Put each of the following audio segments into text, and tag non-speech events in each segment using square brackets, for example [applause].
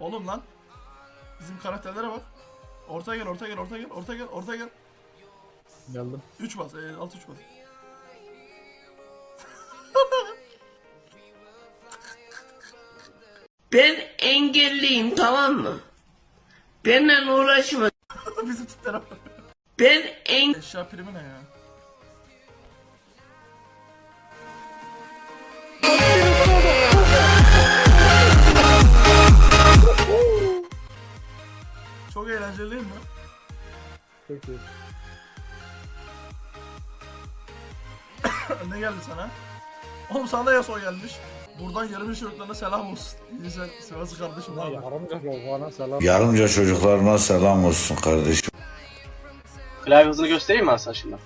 Oğlum lan. Bizim karakterlere bak. Ortaya gel, ortaya gel, ortaya gel, ortaya gel, ortaya gel. Geldim. 3 bas, e, alt 3 bas. Ben engelliyim tamam mı? Benimle uğraşma. [laughs] Bizim tiplere bak. Ben en... Eşya primi ne ya? Çok eğlenceli değil mi? Çok [coughs] iyi. ne geldi sana? Oğlum sana da Yasuo gelmiş. Buradan yarım çocuklarına selam olsun. İyi sen Sivas'ı kardeşim abi. yaramca bana selam. Yarımca çocuklarına selam olsun kardeşim. Klavye hızını göstereyim mi ben sana şimdi?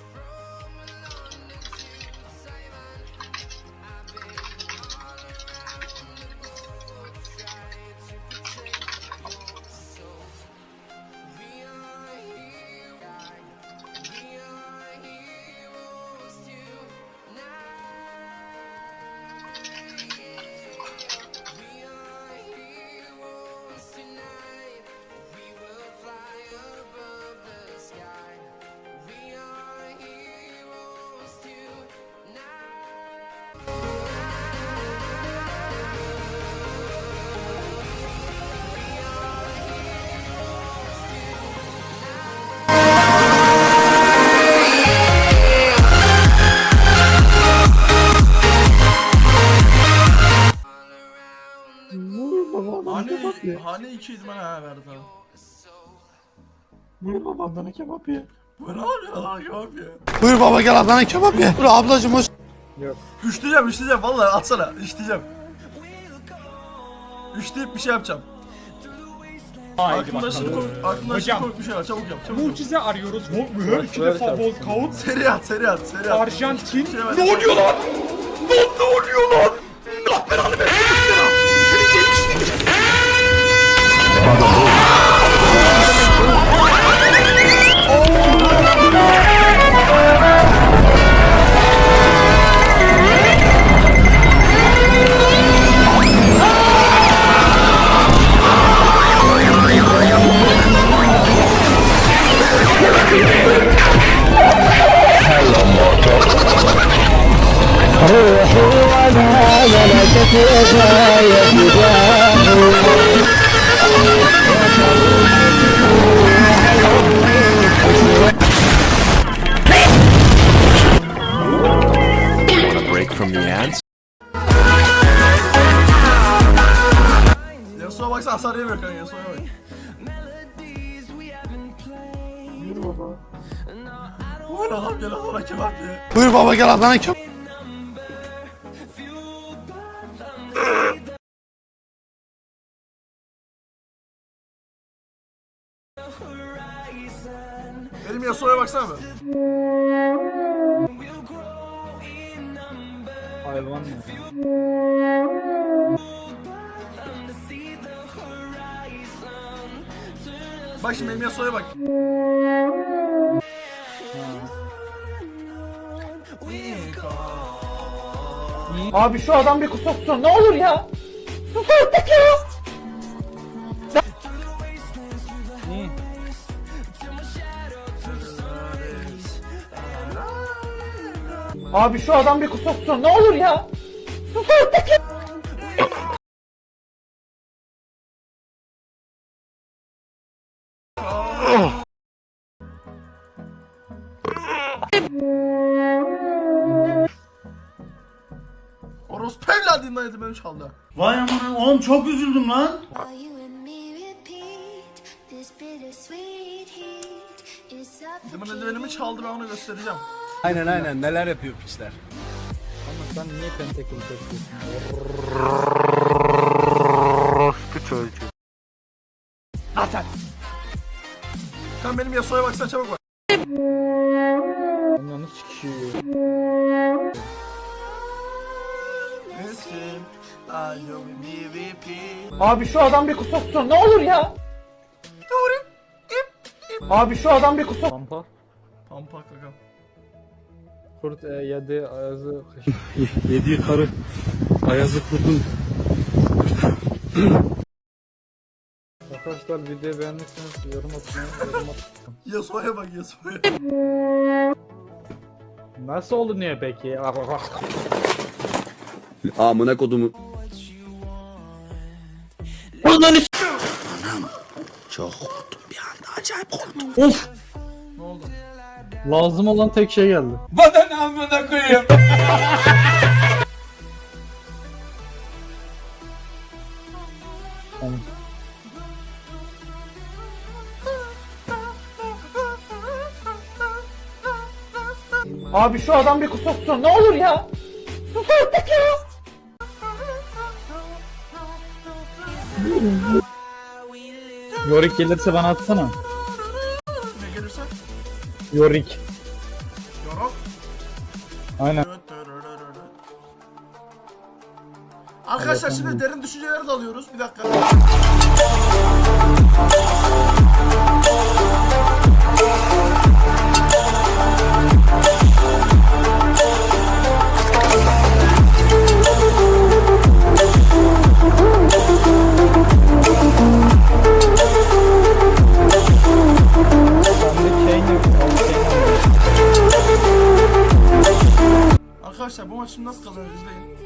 Hani, hani ikiydi bana ha verdi abi. Buyur babamdan kebap ye. Bu ne yapıyor lan kebap ya? Buyur baba gel Adana kebap ye. Dur ablacım hoş. Yok. Üçleyeceğim, üçleyeceğim vallahi atsana, üçleyeceğim. Üçleyip bir şey yapacağım. Haydi Aklımda şimdi aklımda komik bir şey var. Çabuk yap, çabuk. Mucize arıyoruz. Volt mühür. İki Ver defa sen. volt count. Seri at, seri at, seri at. Arjantin. Şey ver. Ne oluyor lan? Lan ne oluyor lan? Allah belanı versin. Yasuo'ya baksana hasar yemiyor kanka, Yasuo'ya bak. Buyur baba. Bu ne lan gel Adana kebap ye. Buyur baba gel Adana kebap. Baksana be. Hayvan ya. Bak şimdi benim Yasuo'ya bak. Abi şu adam bir kusoksun ne olur ya. Sus artık ya. Abi şu adam bir kusoksun ne olur ya. Sus artık ya. Orospu evladından yedim beni çaldı. Vay aman oğlum çok üzüldüm lan. Demin eldivenimi çaldı ben onu göstereceğim. Aynen aynen neler yapıyor pisler. Ama sen niye pentakül takıyorsun? Sen benim Yasuo'ya baksana çabuk bak. Ananı sikiyor. Abi şu adam bir kusoksun ne olur ya. Abi şu adam bir kusok. Pampa. Pampa kakam. Kurt e, yedi ayazı [laughs] kış. Yediği karı Ayazı kurtun [clears throat] Arkadaşlar videoyu beğendiyseniz yorum atmayı, yorum atmayı. [laughs] Yasuo'ya bak Yasuo'ya. Nasıl olunuyor peki? Amına kodumu. Ne oldu? Lazım olan tek şey geldi. Tamam. Abi şu adam bir kusoksun ne olur ya. Sus artık ya. Yorick gelirse bana atsana. Yorick. Yorok. Aynen. Arkadaşlar şimdi derin düşüncelere dalıyoruz. Bir dakika. Arkadaşlar bu maç şimdi nasıl kazanır izleyin.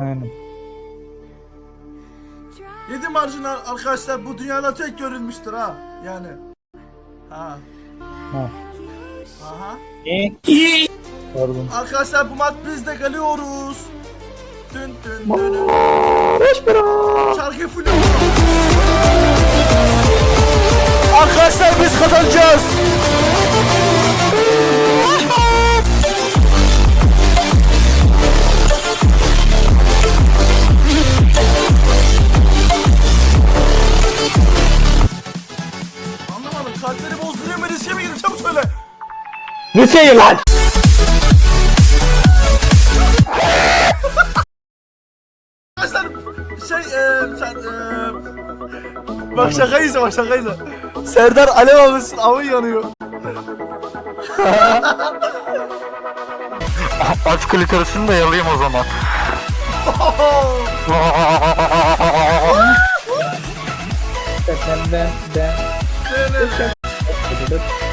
Aynen. 7 marjinal arkadaşlar bu dünyada tek görülmüştür ha. Yani. Ha. Ha. Aha. Pardon. Arkadaşlar bu maç biz de geliyoruz. Dün dün dün. Şarkıyı full Arkadaşlar biz kazanacağız. Kalpleri bozduruyor mu? Riske mi girdi? Çabuk söyle. Şeyi lan? Arkadaşlar şey eee sen eee Bak şaka izle bak şaka izle. Serdar alev almışsın avın yanıyor. [laughs] Aç klitorisini de yalayayım o zaman. [laughs] [laughs] Ben ben ben. Ne, ne, ne? ben.